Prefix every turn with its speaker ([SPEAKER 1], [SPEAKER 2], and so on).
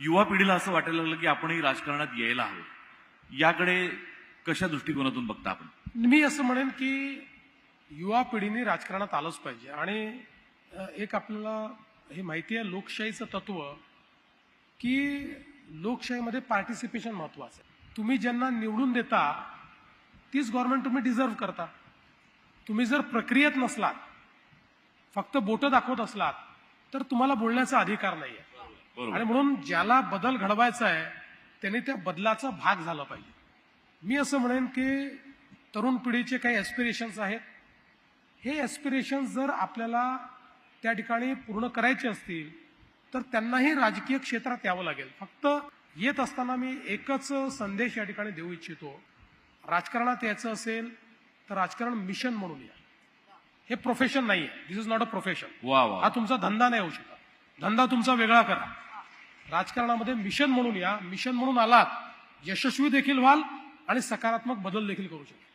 [SPEAKER 1] युवा पिढीला असं वाटायला लागलं की आपणही राजकारणात यायला हवं. याकडे कशा दृष्टिकोनातून बघता आपण?
[SPEAKER 2] मी असं म्हणेन की युवा पिढीने राजकारणात आलंच पाहिजे. आणि एक आपल्याला हे माहिती आहे लोकशाहीचं तत्व की लोकशाहीमध्ये पार्टिसिपेशन महत्वाचं आहे. तुम्ही ज्यांना निवडून देता तीच गव्हर्नमेंट तुम्ही डिझर्व करता. तुम्ही जर प्रक्रियेत नसलात फक्त बोटं दाखवत असलात तर तुम्हाला बोलण्याचा अधिकार नाही आहे आणि म्हणून ज्याला बदल घडवायचा आहे त्याने त्या बदलाचा भाग झाला पाहिजे. मी असं म्हणेन की तरुण पिढीचे काही ॲस्पिरेशन्स आहेत. हे ॲस्पिरेशन्स जर आपल्याला त्या ठिकाणी पूर्ण करायचे असतील तर त्यांनाही राजकीय क्षेत्रात यावं लागेल. फक्त येत असताना मी एकच संदेश या ठिकाणी देऊ इच्छितो. राजकारणात यायचं असेल तर राजकारण मिशन म्हणून या. हे प्रोफेशन नाही आहे this is not a profession
[SPEAKER 1] वा वा.
[SPEAKER 2] हा तुमचा धंदा नाही होऊ शकत. धंदा तुमचा वेगळा करा. राजकारणामध्ये मिशन म्हणून या मिशन म्हणून आलात यशस्वी देखील व्हाल आणि सकारात्मक बदल देखील करू शकता.